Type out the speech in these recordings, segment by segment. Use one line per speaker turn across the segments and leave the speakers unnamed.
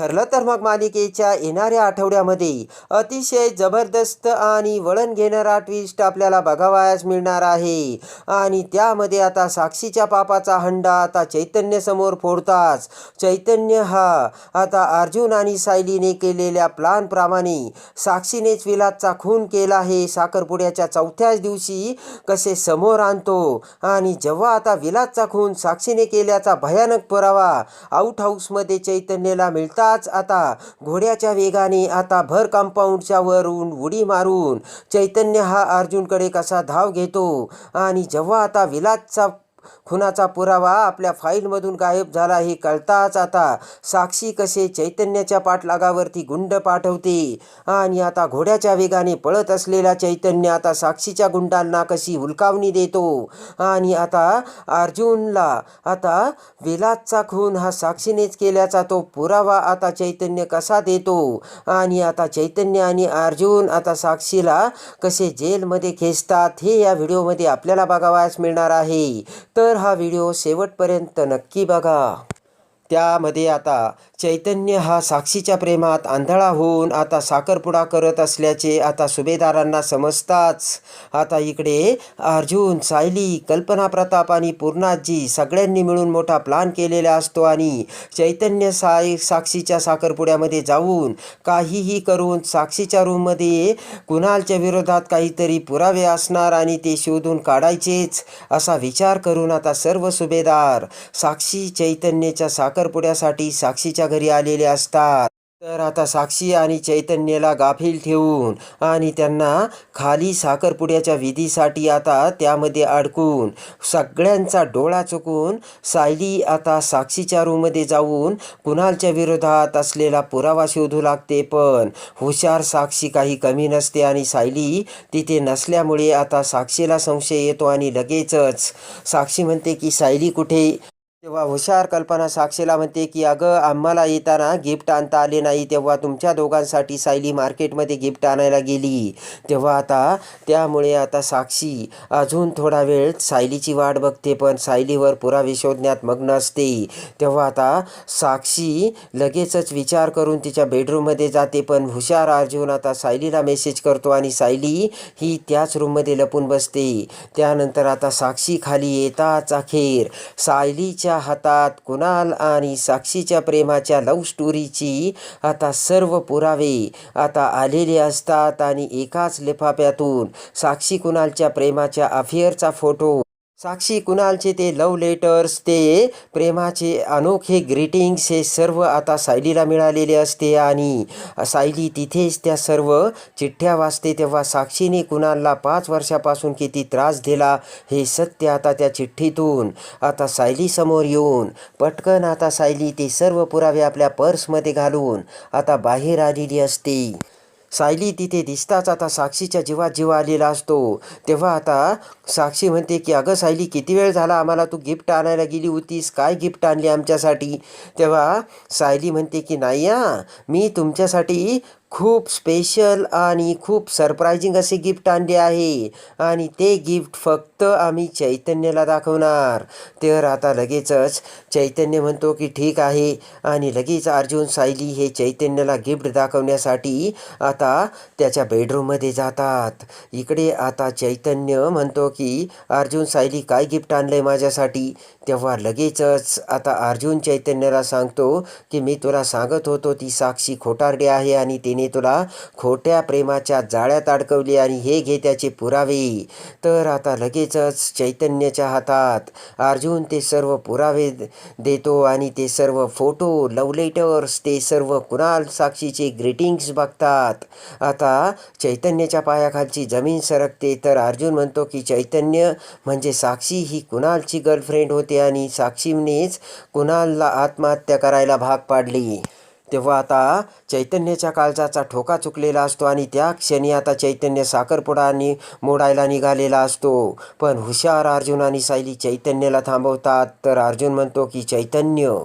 ठरलं तर मग मालिकेच्या येणाऱ्या आठवड्यामध्ये अतिशय जबरदस्त आणि वळण घेणारा ट्विस्ट आपल्याला बघावयास मिळणार आहे. आणि त्यामध्ये आता साक्षीच्या पापाचा हंडा आता चैतन्यसमोर फोडताच. चैतन्य हा आता अर्जुन आणि सायलीने केलेल्या प्लानप्रमाणे साक्षीनेच विलासचा खून केला हे साखरपुड्याच्या चौथ्याच दिवशी कसे समोर आणतो आणि जेव्हा आता विलासचा खून साक्षीने केल्याचा भयानक पुरावा आउट हाऊसमध्ये चैतन्यला मिळताच आता. घोड्याच्या वेगाने आता भर कंपाऊंडच्या वरून उडी मारून चैतन्य हा अर्जुनकडे कसा धाव घेतो. आणि जेव्हा आता विलासचा खुनाचा पुरावा आपल्या फाईलमधून गायब झाला हे कळताच आता. साक्षी कसे चैतन्याच्या पाठलागावरती गुंड पाठवते आणि आता घोड्याच्या वेगाने पळत असलेला चैतन्य आता साक्षीच्या गुंडांना कशी हुलकावणी देतो? आणि आता अर्जुनला आता विलासचा खून हा साक्षीनेच केल्याचा तो पुरावा आता चैतन्य कसा देतो? आणि आता चैतन्य आणि अर्जुन आता साक्षीला कसे जेलमध्ये खेचतात हे या व्हिडिओमध्ये आपल्याला बघावयास मिळणार आहे. तर हा व्हिडिओ शेवटपर्यंत नक्की बघा. त्यामध्ये आता चैतन्य हा साक्षीच्या प्रेमात आंधळा होऊन आता साखरपुडा करत असल्याचे आता सुभेदारांना समजताच. आता इकडे अर्जुन सायली कल्पना प्रताप आणि पूर्णाजी सगळ्यांनी मिळून मोठा प्लान केलेला असतो आणि चैतन्य साय साक्षीच्या साखरपुड्यामध्ये जाऊन काहीही करून साक्षीच्या रूममध्ये कुणालच्या विरोधात काहीतरी पुरावे असणार आणि ते शोधून काढायचेच असा विचार करून आता सर्व सुभेदार साक्षी चैतन्याच्या साखरपुड्यासाठी साक्षीच्या घरी आलेले असतात. तर आता साक्षी आणि चैतन्याला गाफील ठेवून आणि त्यांना खाली साखरपुड्याच्या विधीसाठी आता त्यामध्ये अडकून सगळ्यांचा डोळा चुकून सायली आता साक्षीच्या रूममध्ये जाऊन कुणालच्या विरोधात असलेला पुरावा शोधू लागते. पण हुशार साक्षी काही कमी नसते आणि सायली तिथे नसल्यामुळे आता साक्षीला संशय येतो आणि लगेचच साक्षी म्हणते की सायली कुठे? तेव्हा हुशार कल्पना साक्षीला म्हणते की अगं आम्हाला येताना गिफ्ट आणता आले नाही. तेव्हा तुमच्या दोघांसाठी सायली मार्केटमध्ये गिफ्ट आणायला गेली. तेव्हा आता त्यामुळे आता साक्षी अजून थोडा वेळ सायलीची वाट बघते पण सायलीवर पुरावे शोधण्यात मग्न असते. तेव्हा आता साक्षी लगेचच विचार करून तिच्या बेडरूममध्ये जाते पण हुशार अर्जुन आता सायलीला मेसेज करतो आणि सायली ही त्याच रूममध्ये लपून बसते. त्यानंतर आता साक्षी खाली येताच अखेर सायलीच्या हातात कुणाल आणि साक्षीच्या प्रेमाच्या लव्ह स्टोरीची आता सर्व पुरावे आता आलेले असतात आणि एकाच लिफाफ्यातून साक्षी कुणालच्या प्रेमाच्या अफेअरचा फोटो साक्षी कुणालचे ते लव्ह लेटर्स ते प्रेमाचे अनोखे ग्रीटिंग्स हे सर्व आता सायलीला मिळालेले असते आणि सायली तिथेच त्या सर्व चिठ्ठ्या वाचते तेव्हा साक्षीने कुणालला पाच वर्षापासून किती त्रास दिला हे सत्य आता त्या चिठ्ठीतून. आता सायलीसमोर येऊन पटकन आता सायली ते सर्व पुरावे आपल्या पर्समध्ये घालून आता बाहेर आलेली असते. सायली तिथे दिसताच आता साक्षीच्या जीवात जीव आलेला असतो. तेव्हा आता साक्षी म्हणते की अगं सायली किती वेळ झाला आम्हाला तू गिफ्ट आणायला गेली होतीस? काय गिफ्ट आणली आमच्यासाठी? तेव्हा सायली म्हणते की नाही मी तुमच्यासाठी खूप स्पेशल आणि खूप सरप्रायझिंग असे गिफ्ट आणले आहे. आणि ते गिफ्ट फक्त आम्ही चैतन्याला दाखवणार. तर आता लगेचच चैतन्य म्हणतो की ठीक आहे. आणि लगेच अर्जुन सायली हे चैतन्याला गिफ्ट दाखवण्यासाठी आता त्याच्या बेडरूममध्ये जातात. इकडे आता चैतन्य म्हणतो की अर्जुन सायली काय गिफ्ट आणलं आहे माझ्यासाठी? तेव्हा लगेचच आता अर्जुन चैतन्याला सांगतो की मी तुला सांगत होतो ती साक्षी खोटारडी आहे आणि तिने तुला खोट्या प्रेमाच्या जाळ्यात अडकवली आणि हे घे त्याचे पुरावे. तर आता लगेचच चैतन्याच्या हातात अर्जुन ते सर्व पुरावे देतो आणि ते सर्व फोटो लव लेटर्स ते सर्व कुणाल साक्षीचे ग्रीटिंग्स बघतात. आता चैतन्याच्या पायाखालची जमीन सरकते तर अर्जुन म्हणतो की चैतन्य म्हणजे साक्षी ही कुणालची गर्लफ्रेंड होते आणि साक्षीनेच कुणालला आत्महत्या करायला भाग पाडली. तेव्हा आता चैतन्याच्या काळजाचा ठोका चुकलेला असतो आणि त्या क्षणी आता चैतन्य साखरपुडा आणि मोडायला निघालेला असतो. पण हुशार अर्जुन आणि सायली चैतन्याला थांबवतात. तर अर्जुन म्हणतो की चैतन्य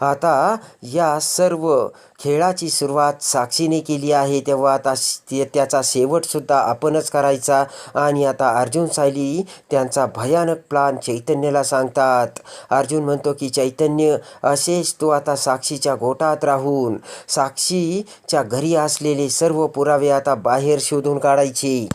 आता या सर्व खेळाची सुरुवात साक्षीने केली आहे. तेव्हा आता ते- त्याचा शेवटसुद्धा आपणच करायचा. आणि आता अर्जुन सायली त्यांचा भयानक प्लान चैतन्याला सांगतात. अर्जुन म्हणतो की चैतन्य असेच तू आता साक्षीच्या गोटात राहून साक्षीच्या घरी असलेले सर्व पुरावे आता बाहेर शोधून काढायचे.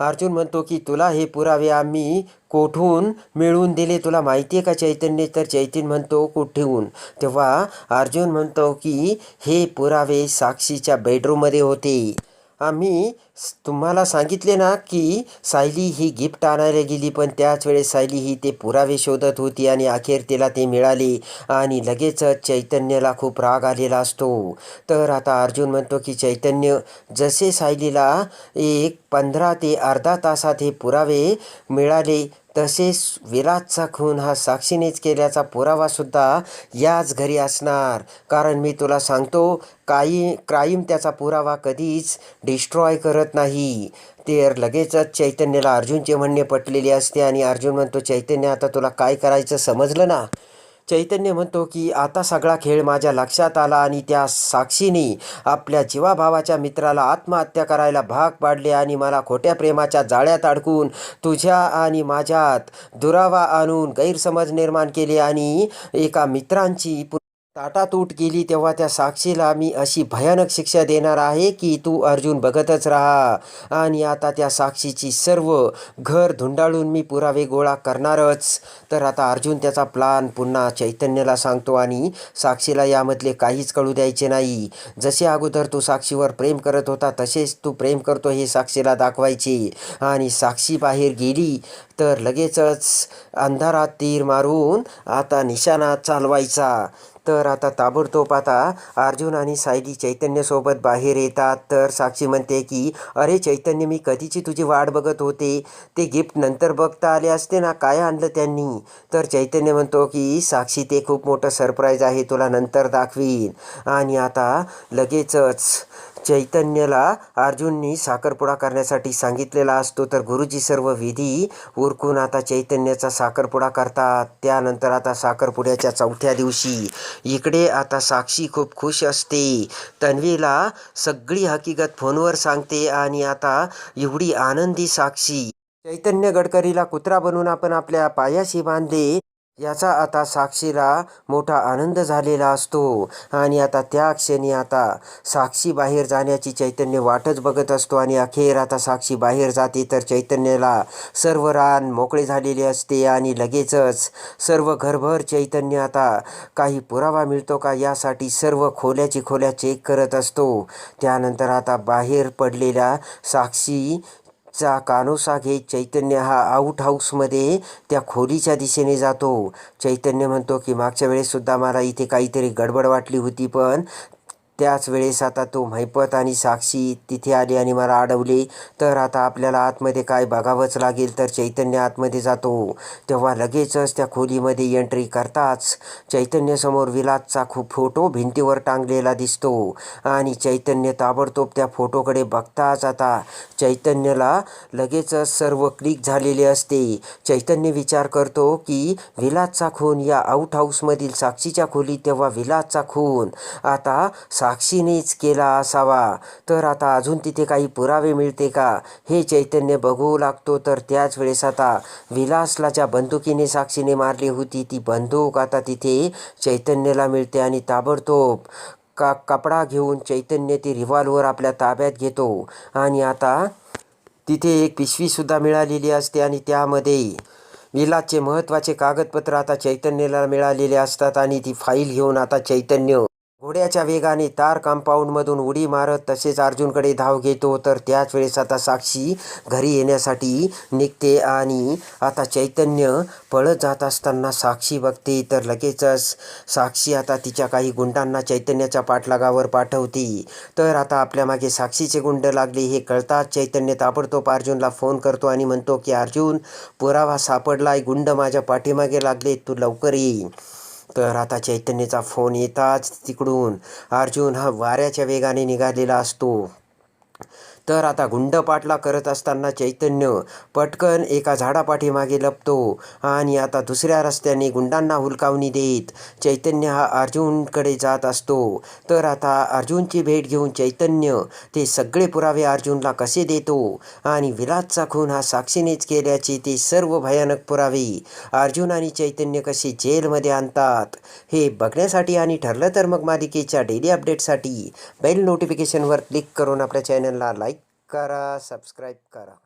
अर्जुन म्हणतो की तुला हे पुरावे आम्ही कोठून मिळवून दिले? तुला माहिती आहे का चैतन्य? तर चैतन्य म्हणतो कुठून? तेव्हा अर्जुन म्हणतो की हे पुरावे साक्षीच्या बेडरूममध्ये होते. आम्ही तुम्हाला सांगितले ना की सायली ही गिफ्ट आणायला गेली पण त्याच वेळेस सायली ही ते पुरावे शोधत होती आणि अखेर तिला ते मिळाले आणि लगेचच चैतन्याला खूप राग आलेला असतो. तर आता अर्जुन म्हणतो की चैतन्य जसे सायलीला एक पंधरा ते अर्धा तासात हे पुरावे मिळाले तसेच विराजचा खून हा साक्षीनेच केल्याचा पुरावासुद्धा याच घरी असणार. कारण मी तुला सांगतो काही क्राईम त्याचा पुरावा कधीच डिस्ट्रॉय करत नाही. ते लगेचच चैतन्याला अर्जुनचे म्हणणे पटलेले असते आणि अर्जुन म्हणतो चैतन्य आता तुला काय करायचं समजलं ना? चैतन्य म्हणतो की आता सगळा खेळ माझ्या लक्षात आला आणि त्या साक्षीने आपल्या जीवाभावाच्या मित्राला आत्महत्या करायला भाग पाडले आणि मला खोट्या प्रेमाच्या जाळ्यात अडकून तुझ्या आणि माझ्यात दुरावा आणून गैरसमज निर्माण केले आणि एका मित्रांची पु- ताटातूट गेली तेव्हा त्या साक्षीला मी अशी भयानक शिक्षा देणार आहे की तू अर्जुन बघतच राहा. आणि आता त्या साक्षीची सर्व घर धुंडाळून मी पुरावे गोळा करणारच. तर आता अर्जुन त्याचा प्लान पुन्हा चैतन्याला सांगतो आणि साक्षीला यामधले काहीच कळू द्यायचे नाही. जसे अगोदर तू साक्षीवर प्रेम करत होता तसेच तू प्रेम करतो हे साक्षीला दाखवायचे. आणि साक्षी बाहेर गेली तर लगेचच अंधारात तीर मारून आता निशाणा चालवायचा. तर आता ताबडतोब आता अर्जुन आणि सायली चैतन्यसोबत बाहेर येतात. तर साक्षी म्हणते की अरे चैतन्य मी कधीची तुझी वाट बघत होते? ते गिफ्ट नंतर बघता आले असते ना? काय आणलं त्यांनी? तर चैतन्य म्हणतो की साक्षी ते खूप मोठं सरप्राईज आहे. तुला नंतर दाखवीन. आणि आता लगेचच चैतन्यला अर्जुननी साखरपुडा करण्यासाठी सांगितलेला असतो. तर गुरुजी सर्व विधी उरकून आता चैतन्याचा साखरपुडा करतात. त्यानंतर आता साखरपुड्याच्या चौथ्या दिवशी इकडे आता साक्षी खूप खुश असते. तन्वीला सगळी हकीकत फोनवर सांगते आणि आता एवढी आनंदी साक्षी. चैतन्य गडकरीला कुत्रा बनवून आपण आपल्या पायाशी बांधले. याचा आता साक्षीला मोठा आनंद झालेला असतो. आणि आता त्या क्षणी आता साक्षी बाहेर जाण्याची चैतन्य वाटच बघत असतो. आणि अखेर आता साक्षी बाहेर जाते तर चैतन्याला सर्व रान मोकळे झालेले असते आणि लगेचच सर्व घरभर चैतन्य आता काही पुरावा मिळतो का यासाठी सर्व खोल्याची खोल्या चेक करत असतो. त्यानंतर आता बाहेर पडलेल्या साक्षी चा कानोसा घेत चैतन्य हा आऊट हाऊसमध्ये त्या खोलीच्या दिशेने जातो. चैतन्य म्हणतो की मागच्या वेळेससुद्धा मला इथे काहीतरी गडबड वाटली होती पण त्याच वेळेस आता तो महिपत आणि साक्षी तिथे आले आणि मला अडवले. तर आता आपल्याला आतमध्ये काय बघावंच लागेल तर चैतन्य आतमध्ये जातो. तेव्हा लगेचच त्या खोलीमध्ये एंट्री करताच चैतन्यसमोर विलासचा खूप फोटो भिंतीवर टांगलेला दिसतो. आणि चैतन्य ताबडतोब त्या फोटोकडे बघताच आता चैतन्यला लगेचच सर्व क्लिक झालेले असते. चैतन्य विचार करतो की विलासचा खून या आऊट हाऊसमधील साक्षीच्या खोलीत तेव्हा विलासचा खून. आता सा साक्षीनेच केला असावा. तर आता अजून तिथे काही पुरावे मिळते का? हे चैतन्य बघू लागतो. तर त्याच वेळेस आता विलासला ज्या बंदुकीने साक्षीने मारली होती. ती बंदूक आता तिथे चैतन्याला मिळते आणि ताबडतोब का कपडा घेऊन चैतन्य ती रिव्हॉल्वर आपल्या ताब्यात घेतो. आणि आता तिथे एक पिशवीसुद्धा मिळालेली असते आणि त्यामध्ये विलासचे महत्त्वाचे कागदपत्र आता चैतन्याला मिळालेले असतात आणि ती फाईल घेऊन आता चैतन्य घोड्याच्या वेगाने तार कंपाऊंडमधून उडी मारत तसेच अर्जुनकडे धाव घेतो तर त्याच वेळेस आता साक्षी घरी येण्यासाठी निघते आणि आता चैतन्य पळत जात असताना साक्षी बघते तर लगेचच साक्षी आता तिच्या काही गुंडांना चैतन्याच्या पाठलागावर पाठवते. तर आता आपल्या मागे साक्षीचे गुंड लागले हे कळताच चैतन्य ताबडतोब अर्जुनला फोन करतो आणि म्हणतो की अर्जुन पुरावा सापडलाय गुंड माझ्या पाठीमागे लागले तू लवकर ये. तर आता चैतन्याचा फोन येताच तिकडून. अर्जुन हा वाऱ्याच्या वेगाने निघालेला असतो. तर आता गुंडपाटला करत असताना चैतन्य पटकन एका झाडापाठीमागे लपतो आणि आता दुसऱ्या रस्त्याने गुंडांना हुलकावणी देत चैतन्य हा अर्जुनकडे जात असतो. तर आता अर्जुनची भेट घेऊन चैतन्य ते सगळे पुरावे अर्जुनला कसे देतो आणि विराटचा खून हा साक्षीनेच केल्याचे ते सर्व भयानक पुरावे अर्जुन आणि चैतन्य कसे जेलमध्ये आणतात हे बघण्यासाठी आणि ठरलं तर मग मालिकेच्या डेली अपडेटसाठी बेल नोटिफिकेशनवर क्लिक करून आपल्या चॅनलला लाईक करा सबस्क्राईब करा.